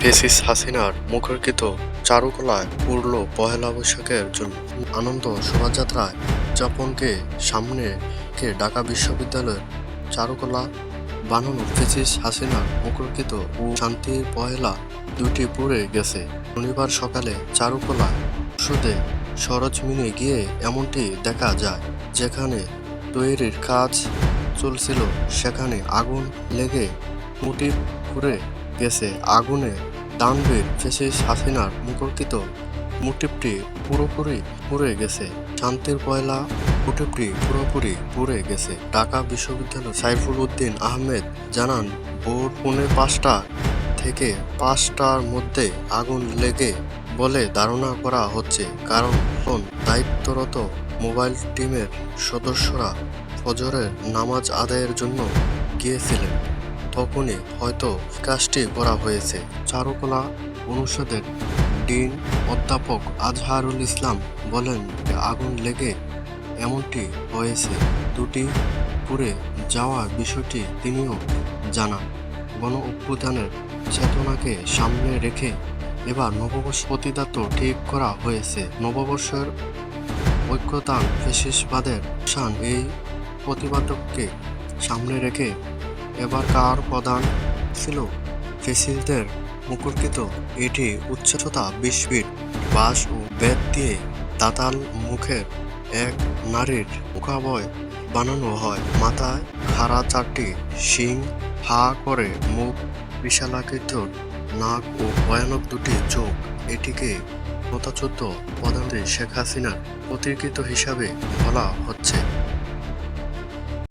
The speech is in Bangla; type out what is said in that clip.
ফেসিস হাসিনার মুখরিত চারুকলায় পূর্ণ পহেলা বৈশাখের জন্য। আনন্দ শোভাযাত্রায় উদযাপনকে সামনে কে ঢাকা বিশ্ববিদ্যালয়ের চারুকলা বানানো ফেসিস হাসিনার মুখরিত ও শান্তির পহেলা দুটি পুড়ে গেছে। শনিবার সকালে চারুকলা সুদে সরজমিনে গিয়ে এমনটি দেখা যায়, যেখানে তৈরির কাজ চলছিল। সেখানে আগুন লেগে মুটি পুড়ে গেছে আগুনে দানবীর ফেসিস হাসিনার মুখরিত মুটিপটি পুরোপুরি পুড়ে গেছে। শান্তির পয়লা মুটিপটি পুরোপুরি পুড়ে গেছে। ঢাকা বিশ্ববিদ্যালয় সাইফুল উদ্দিন আহমেদ জানান, ভোর পৌনে পাঁচটা থেকে পাঁচটার মধ্যে আগুন লেগে বলে ধারণা করা হচ্ছে। কারণ দায়িত্বরত মোবাইল টিমের সদস্যরা ফজরের নামাজ আদায়ের জন্য গিয়েছিলেন। তখনই হয়তো কাজটি করা হয়েছে। চারুকলা অনুষদের ডিন অধ্যাপক আজহারুল ইসলাম বলেন, আগুন লেগে এমনটি হয়েছে। দুটি পুড়ে যাওয়া বিষয়টি তিনিও জানান। গণ অভ্যুত্থানের চেতনাকে সামনে রেখে এবার নববর্ষ প্রতিদাত্ত ঠিক করা হয়েছে। নববর্ষের ঐক্যতান ফেসিসবাদের শান এই প্রতিবাদককে সামনে রেখে এবারকার প্রধান ছিল ফেসিলদের মুকুরকৃত এটি উচ্চতা বিশ ফিট, বাঁশ ও বেত দিয়ে দাতাল মুখের এক নারীর মুখাবয় বানানো হয়। মাথায় খাড়া চারটি শিং হা করে মুখ বিশালাকৃত, নাক ও ভয়ানক দুটি চোখ। এটিকে প্রতাচুদ্ধ প্রধানমন্ত্রী শেখ হাসিনার প্রতিকৃত হিসাবে বলা হচ্ছে।